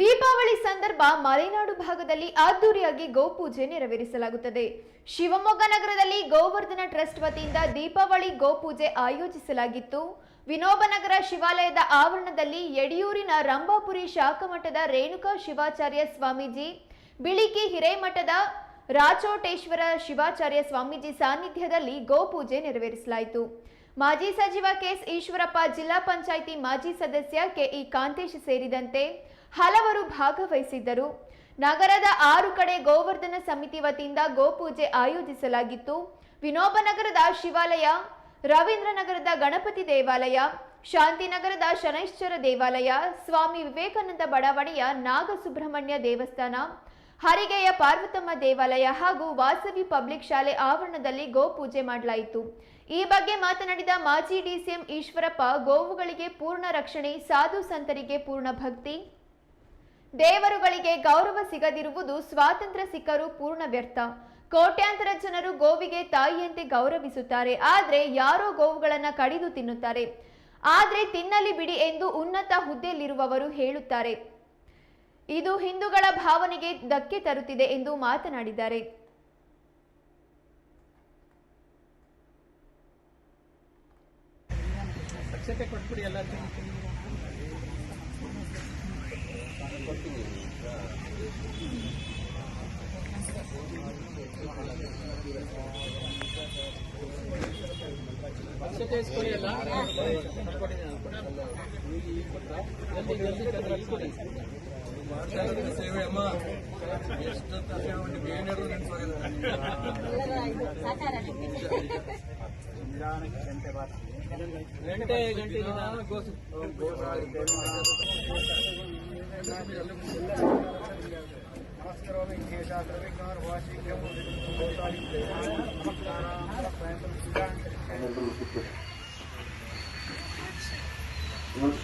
ದೀಪಾವಳಿ ಸಂದರ್ಭ ಮಲೆನಾಡು ಭಾಗದಲ್ಲಿ ಅದ್ದೂರಿಯಾಗಿ ಗೋಪೂಜೆ ನೆರವೇರಿಸಲಾಗುತ್ತದೆ. ಶಿವಮೊಗ್ಗ ನಗರದಲ್ಲಿ ಗೋವರ್ಧನ ಟ್ರಸ್ಟ್ ವತಿಯಿಂದ ದೀಪಾವಳಿ ಗೋಪೂಜೆ ಆಯೋಜಿಸಲಾಗಿತ್ತು. ವಿನೋಬನಗರ ಶಿವಾಲಯದ ಆವರಣದಲ್ಲಿ ಯಡಿಯೂರಿನ ರಂಭಾಪುರಿ ಶಾಖಮಠದ ರೇಣುಕಾ ಶಿವಾಚಾರ್ಯ ಸ್ವಾಮೀಜಿ, ಬಿಳಿಕಿ ಹಿರೇಮಠದ ರಾಚೋಟೇಶ್ವರ ಶಿವಾಚಾರ್ಯ ಸ್ವಾಮೀಜಿ ಸಾನ್ನಿಧ್ಯದಲ್ಲಿ ಗೋಪೂಜೆ ನೆರವೇರಿಸಲಾಯಿತು. ಮಾಜಿ ಸಚಿವ ಕೆಎಸ್ ಈಶ್ವರಪ್ಪ, ಜಿಲ್ಲಾ ಪಂಚಾಯಿತಿ ಮಾಜಿ ಸದಸ್ಯ ಕೆಇ ಕಾಂತೇಶ್ ಸೇರಿದಂತೆ ಹಲವರು ಭಾಗವಹಿಸಿದ್ದರು. ನಗರದ ಆರು ಕಡೆ ಗೋವರ್ಧನ ಸಮಿತಿ ವತಿಯಿಂದ ಗೋಪೂಜೆ ಆಯೋಜಿಸಲಾಗಿತ್ತು. ವಿನೋಬನಗರದ ಶಿವಾಲಯ, ರವೀಂದ್ರನಗರದ ಗಣಪತಿ ದೇವಾಲಯ, ಶಾಂತಿನಗರದ ಶನೈಶ್ವರ ದೇವಾಲಯ, ಸ್ವಾಮಿ ವಿವೇಕಾನಂದ ಬಡಾವಣೆಯ ನಾಗಸುಬ್ರಹ್ಮಣ್ಯ ದೇವಸ್ಥಾನ, ಹರಿಗೆಯ ಪಾರ್ವತಮ್ಮ ದೇವಾಲಯ ಹಾಗೂ ವಾಸವಿ ಪಬ್ಲಿಕ್ ಶಾಲೆ ಆವರಣದಲ್ಲಿ ಗೋಪೂಜೆ ಮಾಡಲಾಯಿತು. ಈ ಬಗ್ಗೆ ಮಾತನಾಡಿದ ಮಾಜಿ ಡಿಸಿಎಂ ಈಶ್ವರಪ್ಪ, ಗೋವುಗಳಿಗೆ ಪೂರ್ಣ ರಕ್ಷಣೆ, ಸಾಧು ಸಂತರಿಗೆ ಪೂರ್ಣ ಭಕ್ತಿ. ದೇವರುಗಳಿಗೆ ಗೌರವ ಸಿಗದಿರುವುದು ಸ್ವಾತಂತ್ರ್ಯ ಸಿಕ್ಕರೂ ಪೂರ್ಣ ವ್ಯರ್ಥ. ಕೋಟ್ಯಾಂತರ ಜನರು ಗೋವಿಗೆ ತಾಯಿಯಂತೆ ಗೌರವಿಸುತ್ತಾರೆ. ಆದರೆ ಯಾರೋ ಗೋವುಗಳನ್ನು ಕಡಿದು ತಿನ್ನುತ್ತಾರೆ. ಆದರೆ ತಿನ್ನಲಿ ಬಿಡಿ ಎಂದು ಉನ್ನತ ಹುದ್ದೆಯಲ್ಲಿರುವವರು ಹೇಳುತ್ತಾರೆ. ಇದು ಹಿಂದೂಗಳ ಭಾವನೆಗೆ ಧಕ್ಕೆ ತರುತ್ತಿದೆ ಎಂದು ಮಾತನಾಡಿದ್ದಾರೆ. ಅಕ್ಷತೆ ಇಸ್ಕೊಳ್ಳಿ ಎಲ್ಲ ಕೊಟ್ಟಿದ್ದೀನಿ ಜಲ್ದಿ ಜಲ್ದಿ ತಂದ್ರೆ ಇಸ್ಕೊಳ್ಳಿ. ಮಾತಾಡೋದ್ರ ಸೇವೆ ಅಮ್ಮ ಎಷ್ಟು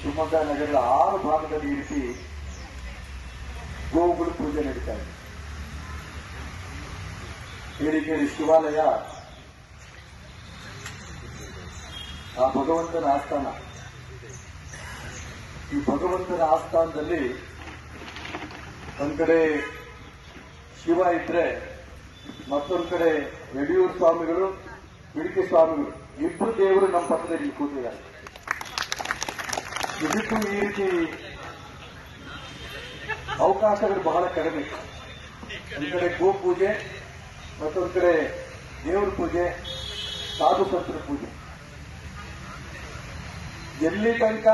ಶಿವಮೊಗ್ಗ ನಗರದ ಆರು ಭಾಗದಲ್ಲಿ ಇರಿಸಿ ಗೋವುಗಳು ಪೂಜೆ ನಡೀತಾ ಇದೆ. ಹೇಳಿಕೇರಿ ಶಿವಾಲಯ, ಆ ಭಗವಂತನ ಆಸ್ಥಾನ. ಈ ಭಗವಂತನ ಆಸ್ಥಾನದಲ್ಲಿ ಒಂದ್ ಕಡೆ ಶಿವ ಇದ್ರೆ ಮತ್ತೊಂದ್ ಕಡೆ ಯಡಿಯೂರು ಸ್ವಾಮಿಗಳು ಬಿಡಿಕೆ ಸ್ವಾಮಿಗಳು. ಇಬ್ಬರು ದೇವರು ನಮ್ಮ ಪಕ್ಕದಲ್ಲಿ ಕೂತಿದ್ದಾರೆ. ಇದಕ್ಕೂ ಈ ರೀತಿ ಅವಕಾಶಗಳು ಬಹಳ ಕಡಿಮೆ. ಒಂದ್ ಕಡೆ ಗೋ ಪೂಜೆ ಮತ್ತೊಂದ್ ಕಡೆ ದೇವರ ಪೂಜೆ, ಸಾಧು ಸಂತರ ಪೂಜೆ. ಎಲ್ಲಿ ತನಕ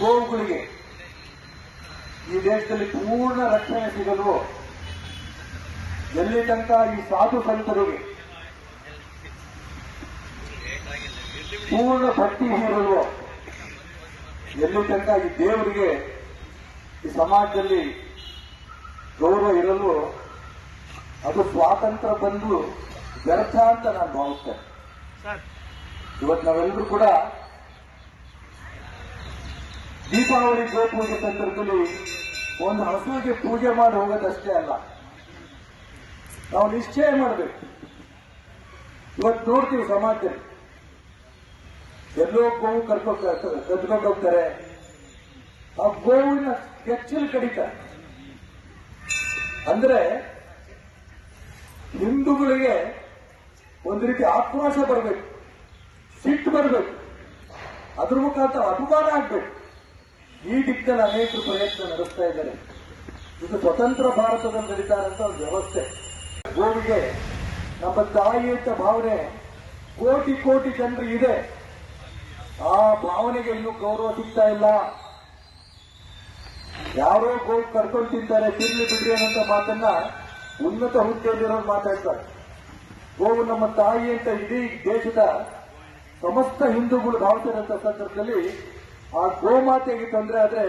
ಗೋವುಗಳಿಗೆ ಈ ದೇಶದಲ್ಲಿ ಪೂರ್ಣ ರಕ್ಷಣೆ ಸಿಗಲು ಎಲ್ಲಿ ತನಕ ಈ ಸಾಧು ಸಂತರಿಗೆ ಪೂರ್ಣ ಭಕ್ತಿ ಹೇರಲು ಎಲ್ಲಿ ತನಕ ಈ ದೇವರಿಗೆ ಈ ಸಮಾಜದಲ್ಲಿ ಗೌರವ ಇರಲು ಅದು ಸ್ವಾತಂತ್ರ್ಯ ಬಂದು ವ್ಯರ್ಥ ಅಂತ ನಾನು ಭಾವಿಸ್ತೇನೆ. ಇವತ್ತು ನಾವೆಲ್ಲರೂ ಕೂಡ ದೀಪಾವಳಿ ಗೋಪೂಜೆ ಸಂದರ್ಭದಲ್ಲಿ ಒಂದು ಹಸುವಿಗೆ ಪೂಜೆ ಮಾಡಿ ಹೋಗೋದಷ್ಟೇ ಅಲ್ಲ. ನಾವು ನಿಶ್ಚಯ ಮಾಡಬೇಕು. ಇವತ್ತು ನೋಡ್ತೀವಿ ಸಮಾಜದಲ್ಲಿ. ಎಲ್ಲೋ ಗೋವು ಕರ್ಕೊಂಡು ಕದ್ಕೊಂಡು ಹೋಗ್ತಾರೆ. ಆ ಗೋವಿನ ಕೆಚ್ಚಲು ಕಡಿತಾರೆ. ಅಂದ್ರೆ ಹಿಂದೂಗಳಿಗೆ ಒಂದು ರೀತಿ ಆಕ್ರೋಶ ಬರಬೇಕು. ಸಿಟ್ಟು ಬರಬೇಕು. ಅದ್ರ ಮುಖಾಂತರ ಅಪಮಾನ ಆಗ್ಬೇಕು. ಈ ದಿಕ್ಕಲ್ಲಿ ಅನೇಕರು ಪ್ರಯತ್ನ ನಡೆಸ್ತಾ ಇದ್ದಾರೆ. ಇದು ಸ್ವತಂತ್ರ ಭಾರತದಲ್ಲಿ ನಡೀತಾರಂತ ಒಂದು ವ್ಯವಸ್ಥೆ. ಗೋವಿಗೆ ನಮ್ಮ ತಾಯಿ ಅಂತ ಭಾವನೆ ಕೋಟಿ ಕೋಟಿ ಜನರು ಇದೆ. ಆ ಭಾವನೆಗೆ ಇನ್ನೂ ಗೌರವ ಸಿಗ್ತಾ ಇಲ್ಲ. ಯಾರೋ ಗೋ ಕರ್ಕೊಂಡು ತಿಂತಾರೆ ತಿರ್ಲಿ ಬಿಡ್ರಿ ಅನ್ನೋ ಮಾತನ್ನ ಉನ್ನತ ಹುದ್ದೆಯಲ್ಲಿರೋರು ಮಾತಾಡ್ತಾರೆ. ಗೋವು ನಮ್ಮ ತಾಯಿ ಅಂತ ಇಡೀ ದೇಶದ ಸಮಸ್ತ ಹಿಂದೂಗಳು ಭಾವಿಸಿದಂತ ಸಂದರ್ಭದಲ್ಲಿ ಆ ಗೋಮಾತೆಗೆ ತೊಂದರೆ ಆದ್ರೆ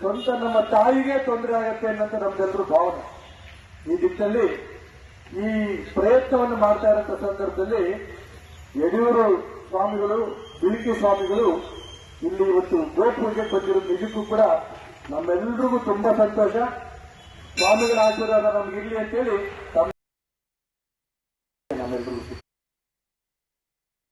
ಸ್ವಂತ ನಮ್ಮ ತಾಯಿಗೆ ತೊಂದರೆ ಆಗತ್ತೆ ಅನ್ನೋಂಥ ನಮ್ದೆಲ್ಲರೂ ಭಾವನೆ. ಈ ದಿಕ್ಕಲ್ಲಿ ಈ ಪ್ರಯತ್ನವನ್ನು ಮಾಡ್ತಾ ಸಂದರ್ಭದಲ್ಲಿ ಯಡಿಯೂರು ಸ್ವಾಮಿಗಳು ಬಿಳಿಕಿ ಸ್ವಾಮಿಗಳು ಇಲ್ಲಿ ಇವತ್ತು ಗೋಪೂಜೆ ಬಂದಿರೋ ನಿಜಕ್ಕೂ ಕೂಡ ನಮ್ಮೆಲ್ಲರಿಗೂ ತುಂಬಾ ಸಂತೋಷ. ಸ್ವಾಮಿಗಳ ಆಶೀರ್ವಾದ ನಮ್ಗೆ ಇರಲಿ ಅಂತೇಳಿ ತಮ್ಮ